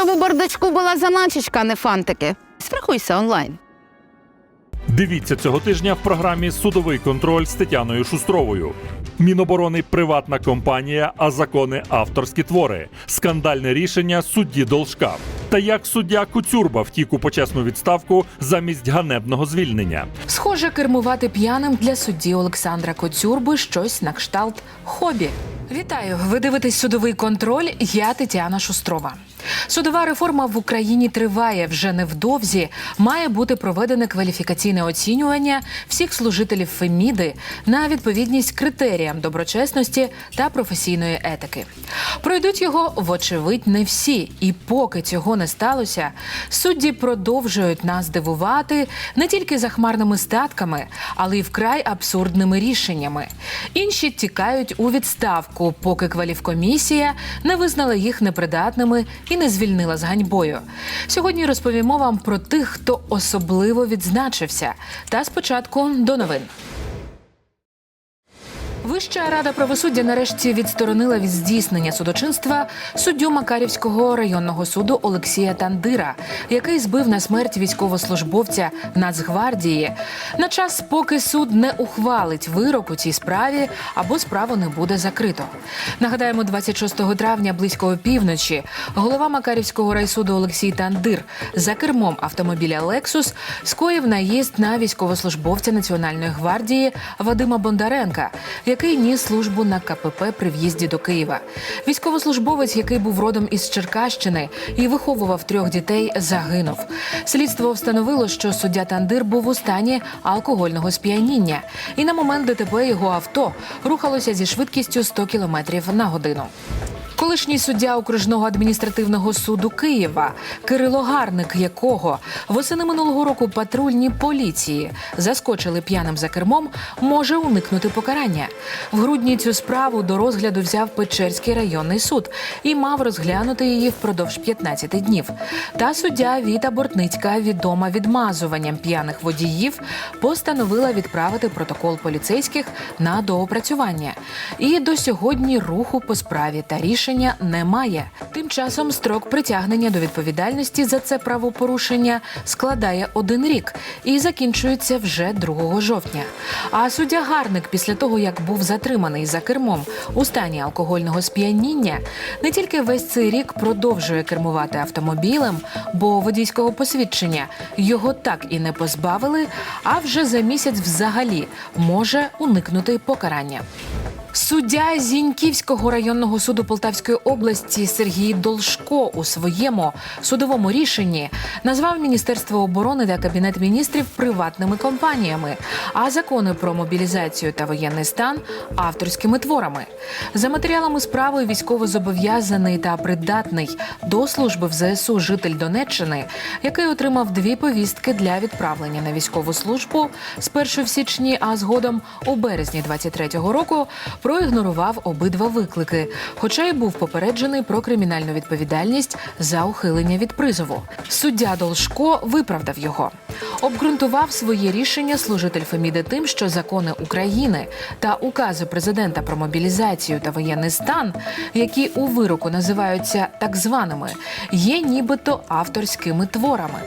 Щоб у бардачку була заначечка, а не фантики. Страхуйся онлайн. Дивіться цього тижня в програмі Судовий контроль з Тетяною Шустровою. Міноборони приватна компанія, а закони авторські твори. Скандальне рішення судді Должка. Та як суддя Куцюрба втік у почесну відставку замість ганебного звільнення. Схоже, кермувати п'яним для судді Олександра Коцюрби щось на кшталт хобі. Вітаю! Ви дивитесь судовий контроль. Я Тетяна Шустрова. Судова реформа в Україні триває вже невдовзі. Має бути проведене кваліфікаційне оцінювання всіх служителів Феміди на відповідність критеріям доброчесності та професійної етики. Пройдуть його, вочевидь, не всі. І поки цього не сталося, судді продовжують нас дивувати не тільки захмарними статками, але й вкрай абсурдними рішеннями. Інші тікають у відставку, поки кваліфкомісія не визнала їх непридатними і не звільнила з ганьбою. Сьогодні розповімо вам про тих, хто особливо відзначився. Та спочатку до новин. Вища рада правосуддя нарешті відсторонила від здійснення судочинства суддю Макарівського районного суду Олексія Тандира, який збив на смерть військовослужбовця Нацгвардії на час, поки суд не ухвалить вирок у цій справі або справу не буде закрито. Нагадаємо, 26 травня близько опівночі голова Макарівського райсуду Олексій Тандир за кермом автомобіля Лексус скоїв наїзд на військовослужбовця Національної гвардії Вадима Бондаренка, який ніс службу на КПП при в'їзді до Києва. Військовослужбовець, який був родом із Черкащини і виховував трьох дітей, загинув. Слідство встановило, що суддя Тандир був у стані алкогольного сп'яніння, і на момент ДТП його авто рухалося зі швидкістю 100 км на годину. Колишній суддя окружного адміністративного суду Києва Кирило Гарник, якого восени минулого року патрульні поліції заскочили п'яним за кермом, може уникнути покарання. В грудні цю справу до розгляду взяв Печерський районний суд і мав розглянути її впродовж 15 днів. Та суддя Віта Бортницька, відома відмазуванням п'яних водіїв, постановила відправити протокол поліцейських на доопрацювання. І до сьогодні руху по справі та рішення немає. Тим часом строк притягнення до відповідальності за це правопорушення складає один рік і закінчується вже 2 жовтня. А суддя Гарник, після того як був затриманий за кермом у стані алкогольного сп'яніння, не тільки весь цей рік продовжує кермувати автомобілем, бо водійського посвідчення його так і не позбавили, а вже за місяць взагалі може уникнути покарання. Суддя Зіньківського районного суду Полтавської області Сергій Должко у своєму судовому рішенні назвав Міністерство оборони та Кабінет міністрів приватними компаніями, а закони про мобілізацію та воєнний стан авторськими творами. За матеріалами справи військовозобов'язаний та придатний до служби в ЗСУ житель Донеччини, який отримав дві повістки для відправлення на військову службу спершу в січні, а згодом у березні 23-го року проігнорував обидва виклики, хоча й був попереджений про кримінальну відповідальність за ухилення від призову. Суддя Должко виправдав його. Обґрунтував своє рішення служитель Феміди тим, що закони України та укази президента про мобілізацію та воєнний стан, які у вироку називаються так званими, є нібито авторськими творами.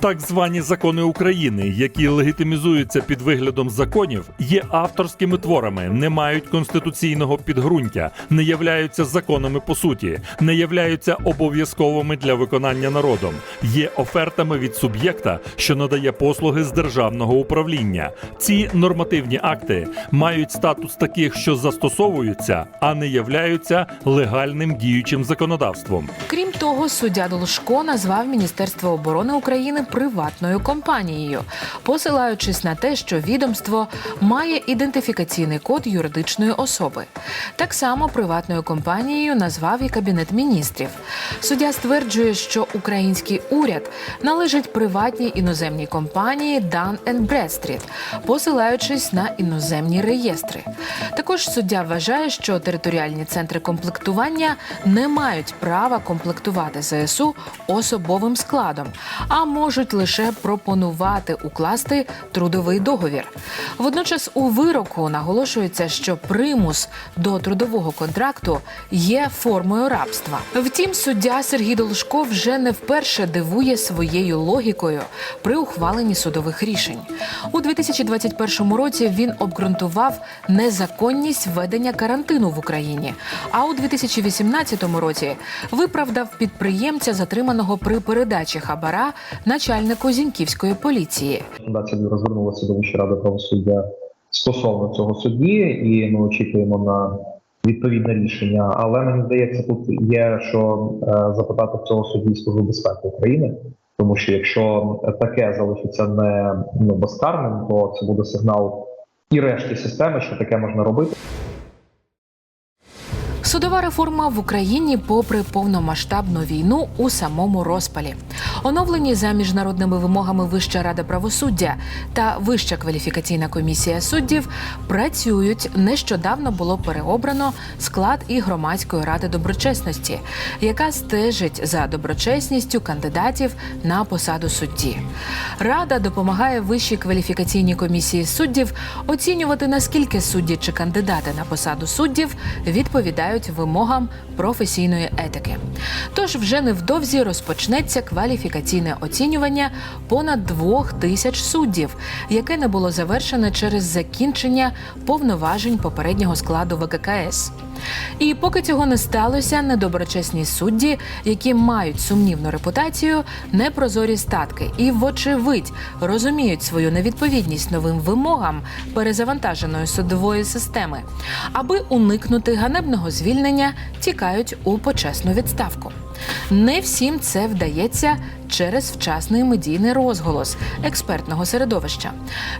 Так звані закони України, які легітимізуються під виглядом законів, є авторськими творами, не мають конституційного підґрунтя, не являються законами по суті, не являються обов'язковими для виконання народом, є офертами від суб'єкта, що надає послуги з державного управління. Ці нормативні акти мають статус таких, що застосовуються, а не являються легальним діючим законодавством. Крім того, суддя Должко назвав Міністерство оборони України приватною компанією, посилаючись на те, що відомство має ідентифікаційний код юридичної особи. Так само приватною компанією назвав і кабінет міністрів. Суддя стверджує, що український уряд належить приватній іноземній компанії Dun Bradstreet, посилаючись на іноземні реєстри. Також суддя вважає, що територіальні центри комплектування не мають права комплектувати ЗСУ особовим складом, а можуть можуть лише пропонувати укласти трудовий договір. Водночас у вироку наголошується, що примус до трудового контракту є формою рабства. Втім, суддя Сергій Должко вже не вперше дивує своєю логікою при ухваленні судових рішень. У 2021 році він обґрунтував незаконність введення карантину в Україні. А у 2018 році виправдав підприємця, затриманого при передачі хабара начальнику зіньківської поліції. Фундація розвернулася до Вищої ради правосуддя стосовно цього судді, і ми очікуємо на відповідне рішення. Але мені здається, тут є що е, запитати цього судді Служби безпеки України. Тому що якщо таке залишиться не ну, безкарним, то це буде сигнал і решті системи, що таке можна робити. Судова реформа в Україні, попри повномасштабну війну, у самому розпалі. Оновлені за міжнародними вимогами Вища рада правосуддя та Вища кваліфікаційна комісія суддів працюють. Нещодавно було переобрано склад і громадської ради доброчесності, яка стежить за доброчесністю кандидатів на посаду судді. Рада допомагає Вищій кваліфікаційній комісії суддів оцінювати наскільки судді чи кандидати на посаду суддів відповідають вимогам професійної етики. Тож вже невдовзі розпочнеться кваліфікаційне оцінювання понад двох тисяч суддів, яке не було завершене через закінчення повноважень попереднього складу ВККС. І поки цього не сталося, недоброчесні судді, які мають сумнівну репутацію, непрозорі статки і, вочевидь, розуміють свою невідповідність новим вимогам перезавантаженої судової системи, аби уникнути ганебного звільнення, тікають у почесну відставку. Не всім це вдається через вчасний медійний розголос експертного середовища.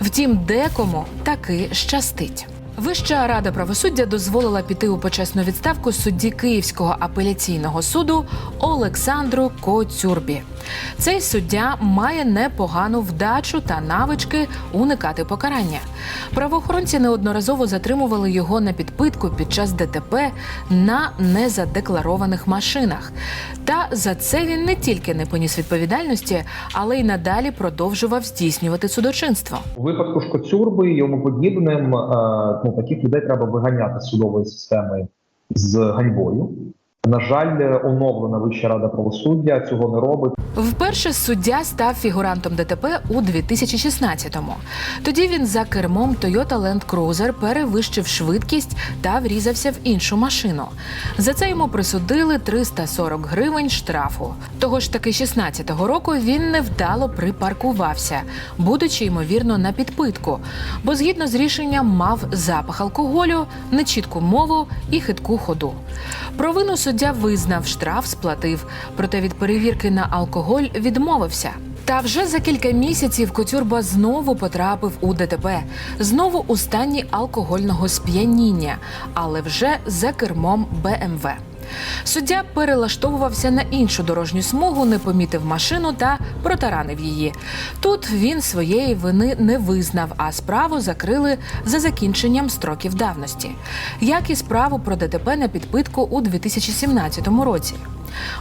Втім, декому таки щастить. Вища рада правосуддя дозволила піти у почесну відставку судді Київського апеляційного суду Олександру Коцюрбі. Цей суддя має непогану вдачу та навички уникати покарання. Правоохоронці неодноразово затримували його на підпитку під час ДТП на незадекларованих машинах. Та за це він не тільки не поніс відповідальності, але й надалі продовжував здійснювати судочинство. У випадку ж Коцюрби і йому подібним, е, ну таких людей треба виганяти з судової системи з ганьбою. На жаль, оновлена Вища рада правосуддя цього не робить. Вперше суддя став фігурантом ДТП у 2016-му. Тоді він за кермом Toyota Land Cruiser перевищив швидкість та врізався в іншу машину. За це йому присудили 340 гривень штрафу. Того ж таки 16-го року він невдало припаркувався, будучи ймовірно на підпитку, бо згідно з рішенням мав запах алкоголю, нечітку мову і хитку ходу. Провину суддя визнав, штраф сплатив, проте від перевірки на алкоголь відмовився. Та вже за кілька місяців Котюрба знову потрапив у ДТП, знову у стані алкогольного сп'яніння, але вже за кермом БМВ. Суддя перелаштовувався на іншу дорожню смугу, не помітив машину та протаранив її. Тут він своєї вини не визнав, а справу закрили за закінченням строків давності, як і справу про ДТП на підпитку у 2017 році.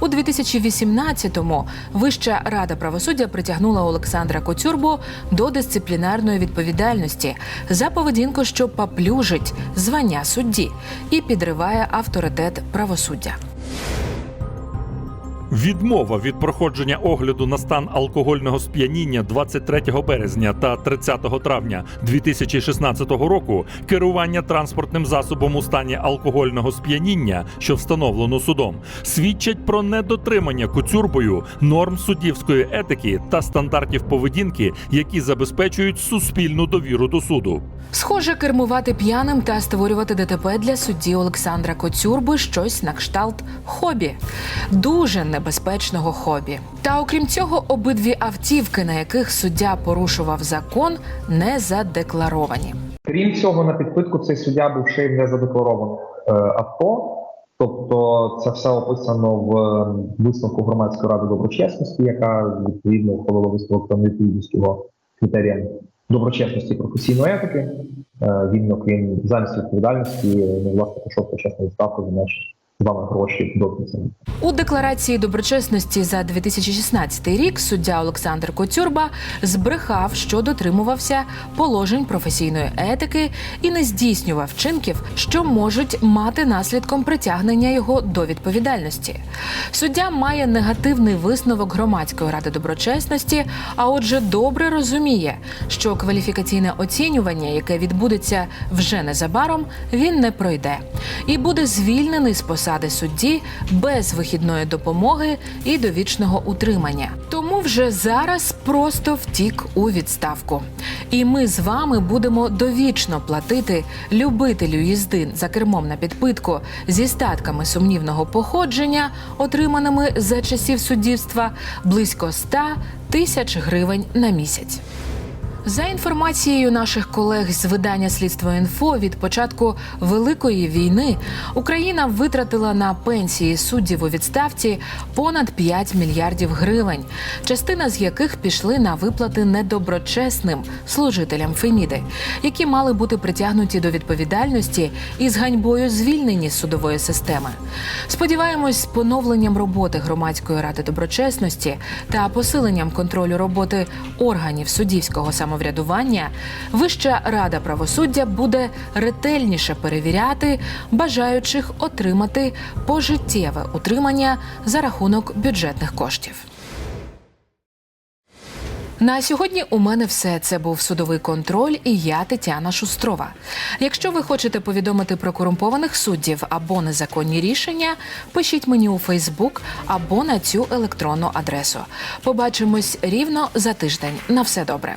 У 2018-му Вища рада правосуддя притягнула Олександра Коцюрбу до дисциплінарної відповідальності за поведінку, що паплюжить звання судді і підриває авторитет правосуддя. Відмова від проходження огляду на стан алкогольного сп'яніння 23 березня та 30 травня 2016 року, керування транспортним засобом у стані алкогольного сп'яніння, що встановлено судом, свідчать про недотримання куцюрбою норм суддівської етики та стандартів поведінки, які забезпечують суспільну довіру до суду. Схоже, кермувати п'яним та створювати ДТП для судді Олександра Коцюрби щось на кшталт хобі, дуже небезпечного хобі. Та окрім цього, обидві автівки, на яких суддя порушував закон, не задекларовані. Крім цього, на підпитку цей суддя був ще й в незадекларованих е, авто. Тобто це все описано в е, висновку громадської ради доброчесності, яка відповідно ухвалила висновок про невідповідність його критеріям доброчесності професійної етики. Е, Він, окрім замість відповідальності, не власне, пішов почесну відставку за наші з гроші до. У декларації доброчесності за 2016 рік суддя Олександр Коцюрба збрехав, що дотримувався положень професійної етики і не здійснював вчинків, що можуть мати наслідком притягнення його до відповідальності. Суддя має негативний висновок громадської ради доброчесності, а отже, добре розуміє, що кваліфікаційне оцінювання, яке відбудеться вже незабаром, він не пройде і буде звільнений з посади судді без вихідної допомоги і довічного утримання. Тому вже зараз просто втік у відставку. І ми з вами будемо довічно платити любителю їзди за кермом на підпитку зі статками сумнівного походження, отриманими за часів суддівства, близько 100 тисяч гривень на місяць. За інформацією наших колег з видання Слідство інфо від початку великої війни Україна витратила на пенсії суддів у відставці понад 5 мільярдів гривень, частина з яких пішли на виплати недоброчесним служителям Феміди, які мали бути притягнуті до відповідальності і з ганьбою звільнені з судової системи. Сподіваємось, з поновленням роботи громадської ради доброчесності та посиленням контролю роботи органів суддівського самоврядування, Вища рада правосуддя буде ретельніше перевіряти бажаючих отримати пожиттєве утримання за рахунок бюджетних коштів. На сьогодні у мене все це був судовий контроль, і я Тетяна Шустрова. Якщо ви хочете повідомити про корумпованих суддів або незаконні рішення, пишіть мені у Фейсбук або на цю електронну адресу. Побачимось рівно за тиждень. На все добре.